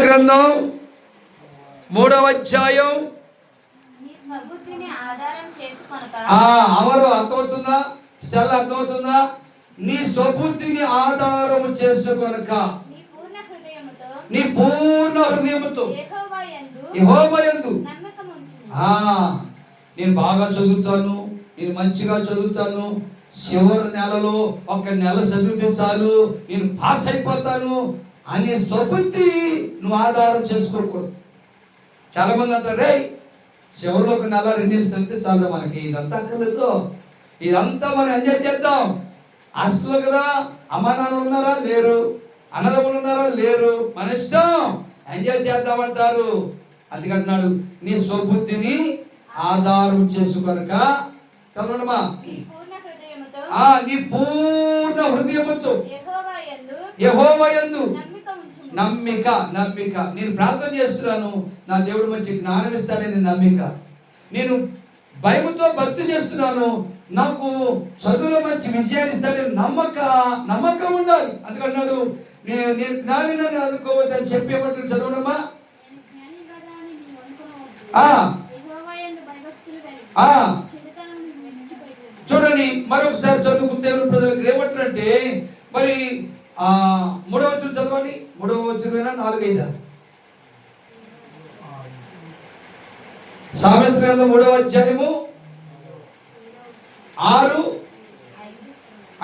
గ్రంథం మూడవ అధ్యాయం. ఆధారం అమరు అర్థమవుతుందా? స్టెల్ అర్థమవుతుందా? నీ స్వబుద్ధిని ఆధారము చేసుకొనక నీ పూర్ణ హృదయముతో నీ పూర్ణ హృదయముతో యెహోవా యందు యెహోవాయందు నమ్మకం ఉంచుము. ఆ నేను బాగా చదువుతాను నేను మంచిగా చదువుతాను చివరి నెలలో ఒక నెల చదివితే చాలు నేను పాస్ అయిపోతాను అనే స్వబుద్ధి నువ్వు ఆధారం చేసుకోకూడదు. చాలా మంది అంటారు చివరిలో ఒక నెల రెండు నెలలు చదివితే చాలు మనకి. ఇదంతా అక్కర్లేదు ఇదంతా మనం ఎంజాయ్ చేద్దాం. హాస్టల్లో కదా అమ్మా నాన్న ఉన్నారా? లేరు. అన్నదమ్ములు ఉన్నారా? లేరు. మన ఇష్టం. ఎంజాయ్ చేద్దామంటారు. అందుకంటున్నాడు నీ స్వబుద్ధిని ఆధారం చేసుకొనక చదవడమా నీ పూర్ణ హృదయముతో ఆ నీ పూర్ణ హృదయముతో యెహోవా యందు యెహోవాయందు నమ్మిక నమ్మిక. నేను ప్రార్థన చేస్తున్నాను నా దేవుడు మంచి జ్ఞానం ఇస్తానని నమ్మిక. నేను భయముతో భక్తి చేస్తున్నాను నాకు చదువులో మంచి విజయాన్ని ఇస్తానని నమ్మక నమ్మకం ఉండాలి. అందుకన్నాడు నేను నేను జ్ఞానినని అనుకోవద్దని చెప్పేమంటుంది చదవడమా అని చూడండి మరొకసారి చదువుకున్న దేవుడు ప్రజలకు ఏమంటారంటే మరి ఆ మూడవ చదవండి. మూడవ వచ్చిన నాలుగైదా? సామెత గ్రంథం మూడవ అధ్యాయము ఆరు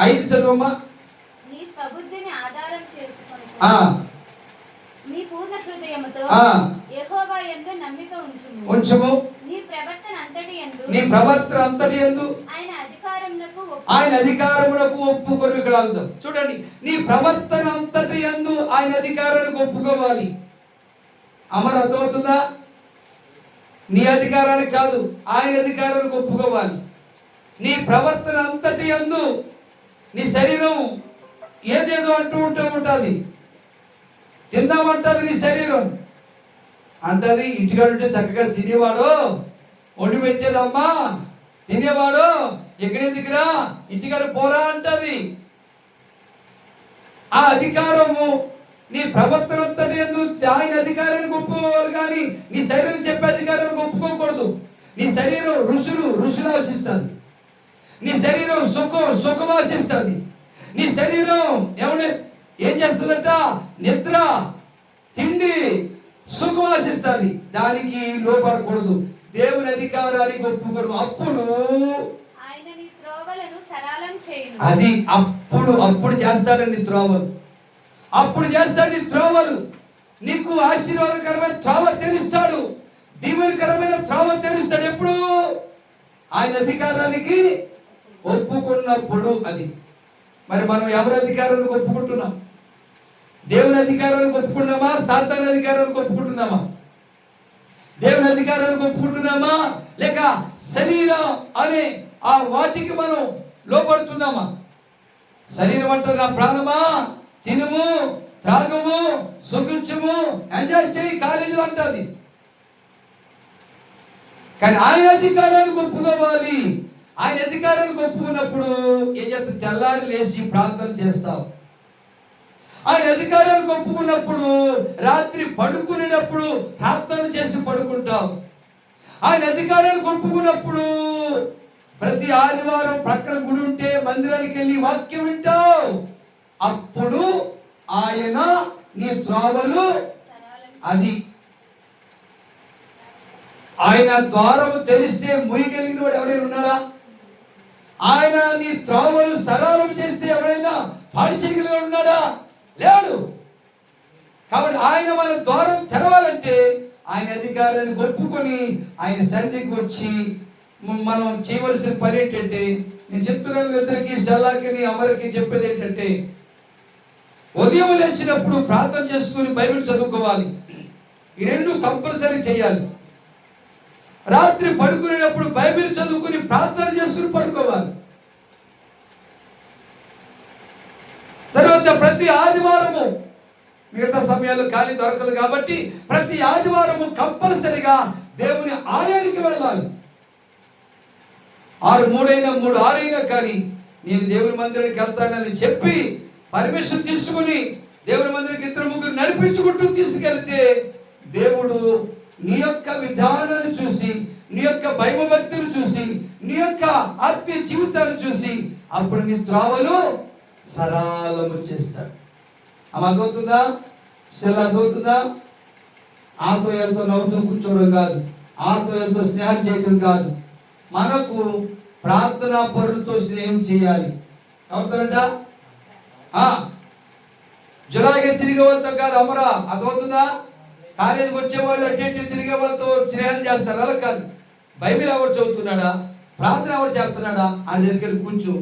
ఐదు చదవమ్మా. నీ నీ పూర్ణ హృదయముతో ఆ. యెహోవా యందు నమ్మిక ఉంచుము. కొంచెము నీ ప్రవర్తన అంతటి యందు నీ ప్రవర్తన అంతటి ఎందు ఆయన ఆయన అధికారములకు ఒప్పుకొని ఇక్కడ ఆగుదాం. చూడండి నీ ప్రవర్తన అంతటి ఎందు ఆయన అధికారానికి ఒప్పుకోవాలి. అమరు అర్థమవుతుందా నీ అధికారానికి కాదు ఆయన అధికారానికి ఒప్పుకోవాలి. నీ ప్రవర్తన అంతటి అందు నీ శరీరం ఏదేదో అంటూ ఉంటూ ఉంటుంది. తిందామంటుంది నీ శరీరం. అంటది ఇంటికాడ ఉంటే చక్కగా తినేవాడు వండి పెట్టేదమ్మా తినేవాడు. ఎక్కడెందుకురా ఇంటికాడ పోరా అంటది. ఆ అధికారము నీ ప్రవర్తనంతటి ఆయన అధికారాన్ని ఒప్పుకోవాలి కానీ నీ శరీరం చెప్పే అధికారాన్ని ఒప్పుకోకూడదు. నీ శరీరం ఋషులు ఋషులు ఆశిస్తుంది. నీ శరీరం సుఖం సుఖం ఆశిస్తుంది. నీ శరీరం ఏమన్నా ఏం చేస్తుందట? నిద్ర తిండి సుఖం ఆశిస్తుంది. దానికి లోపడకూడదు దేవుని అధికారానికి ఒప్పుకోరు అప్పుడు ఆయన నీ త్రోవలను సరళం చేయును అది అప్పుడు అప్పుడు చేస్తాడండి త్రోవలు. అప్పుడు చేస్తాడు త్రోవలు. నీకు ఆశీర్వాదకరమైన త్రోవ తెలుస్తాడు దీవెనకరమైన త్రోవ తెలుస్తాడు ఎప్పుడు? ఆయన అధికారానికి ఒప్పుకున్నప్పుడు అది. మరి మనం ఎవరి అధికారానికి ఒప్పుకుంటున్నాం? దేవుని అధికారానికి ఒప్పుకుంటున్నామా? సాతాన్ అధికారానికి ఒప్పుకుంటున్నామా? దేవుని అధికారానికి ఒప్పుకుంటున్నామా? లేక శరీరం అనే ఆ వాటికి మనం లోపడుతున్నామా? శరీరం అంటారు నా ప్రాణమా? తినుము త్రాగము సుఖించము ఎంజాయ్ చేయి కాలేజీలో అంటది. కానీ ఆయన అధికారాన్ని ఒప్పుకోవాలి. ఆయన అధికారానికి ఒప్పుకున్నప్పుడు ఏం తెల్లారి లేచి ప్రార్థన చేస్తాం. ఆయన అధికారానికి ఒప్పుకున్నప్పుడు రాత్రి పడుకునేటప్పుడు ప్రార్థన చేసి పడుకుంటాం. ఆయన అధికారానికి ఒప్పుకున్నప్పుడు ప్రతి ఆదివారం ప్రక్కన గుడి ఉంటే మందిరానికి వెళ్ళి వాక్యం వింటావు అప్పుడు ఆయన నీ త్రోవలు అది. ఆయన ద్వారము తెరిస్తే ముయ్యగలిగిన వాడు ఎవడైనా ఉన్నాడా? ఆయన నీ త్రోవలు సరళం చేస్తే ఎవడైనా పాడి చేయగలిగిన ఉన్నాడా? లేడు. కాబట్టి ఆయన మన ద్వారం తెరవాలంటే ఆయన అధికారాన్ని ఒప్పుకొని ఆయన సన్నిధికి వచ్చి మనం చేయవలసిన పని ఏంటంటే నేను చెప్తున్నాను ఇద్దరికి జల్లాకి అమరకి చెప్పేది ఏంటంటే ఉదయం లేచినప్పుడు ప్రార్థన చేసుకుని బైబిల్ చదువుకోవాలి. ఈ రెండు కంపల్సరీ చేయాలి. రాత్రి పడుకునేటప్పుడు బైబిల్ చదువుకుని ప్రార్థన చేసుకుని పడుకోవాలి. తర్వాత ప్రతి ఆదివారము మిగతా సమయాల్లో ఖాళీ దొరకదు కాబట్టి ప్రతి ఆదివారము కంపల్సరిగా దేవుని ఆలయానికి వెళ్ళాలి. ఆరు మూడైనా మూడు ఆరైనా కానీ నేను దేవుని మందిరానికి వెళ్తానని చెప్పి పర్మిషన్ తీసుకుని దేవుని మందిరికి ఇద్దరు ముగ్గురు నడిపించుకుంటూ తీసుకెళ్తే దేవుడు నీ యొక్క విధానాన్ని చూసి నీ యొక్క భయభక్తిని చూసి నీ యొక్క ఆత్మీయ జీవితాన్ని చూసి అప్పుడు నీ త్రోవలు సరళము చేస్తాడు. అమ్మ అర్థమవుతుందా? శిల అర్థమవుతుందా? ఆతో ఎంతో నవ్వుతూ కూర్చోవడం కాదు. ఆతో ఎంతో స్నేహం చేయడం కాదు. మనకు ప్రార్థనా పరులతో స్నేహం చేయాలి. అవుతారంట? ఆ, తిరిగే వాళ్ళతో కాదు అమరా. అదవుతుందా కాలేజీకి వచ్చే వాళ్ళు అటు తిరిగే వాళ్ళతో స్నేహం చేస్తారు. అలా కాదు. బైబిల్ ఎవరు చదువుతున్నాడా? ప్రార్థన ఎవరు చేస్తున్నాడా? ఆయన దగ్గర కూర్చో.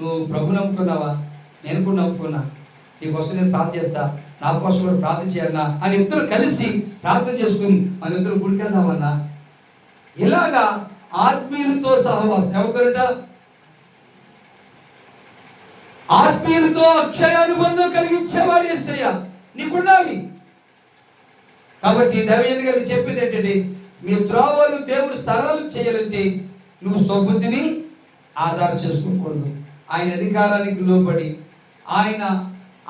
నువ్వు ప్రభు నమ్ముకున్నావా? నేను కూడా నమ్ముకున్నా. నీకోసం నేను ప్రార్థన చేస్తా. నా కోసం కూడా ప్రార్థన చేయాలన్నా. అని ఇద్దరు కలిసి ప్రార్థన చేసుకుని మన ఇద్దరు గుడికి వెళ్దామన్నా ఇలాగా ఆత్మీయులతో సహవాసం ఎవరితోట ఆత్మీయులతో అక్షయ అనుబంధం కలిగించేవాడు ఏసయ్య. నీకుండాలి కాబట్టి దైవజన్ గారు చెప్పింది ఏంటంటే మీ త్రోవలు దేవుడు సరళం చేయాలంటే నువ్వు స్వబుద్ధిని ఆధారం చేసుకోకూడదు ఆయన అధికారానికి లోబడి ఆయన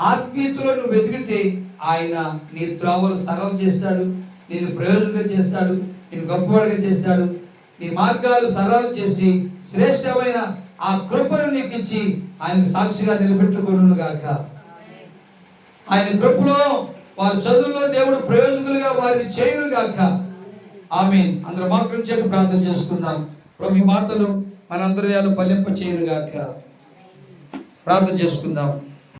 ఆత్మీయతలో నువ్వు వెతికితే ఆయన నీ త్రోవలు సరళం చేస్తాడు నేను ప్రయోజనంగా చేస్తాడు నేను గొప్పవాడిగా చేస్తాడు నీ మార్గాలు సరళం చేసి శ్రేష్టమైన ఆ కృపను నీకు ఇచ్చి ఆయన సాక్షిగా నిలబెట్టుకోను గాక. ఆయన కృపలో వారి చదువులో దేవుడు ప్రయోజకులుగా వారిని చేయును గాక. ఆమె అందరు మాత్రం చెప్పి ప్రార్థన చేసుకుందాం. ప్రభు ఈ మాటలు మనందరి ఫలింప చేయను గాక. ప్రార్థన చేసుకుందాం.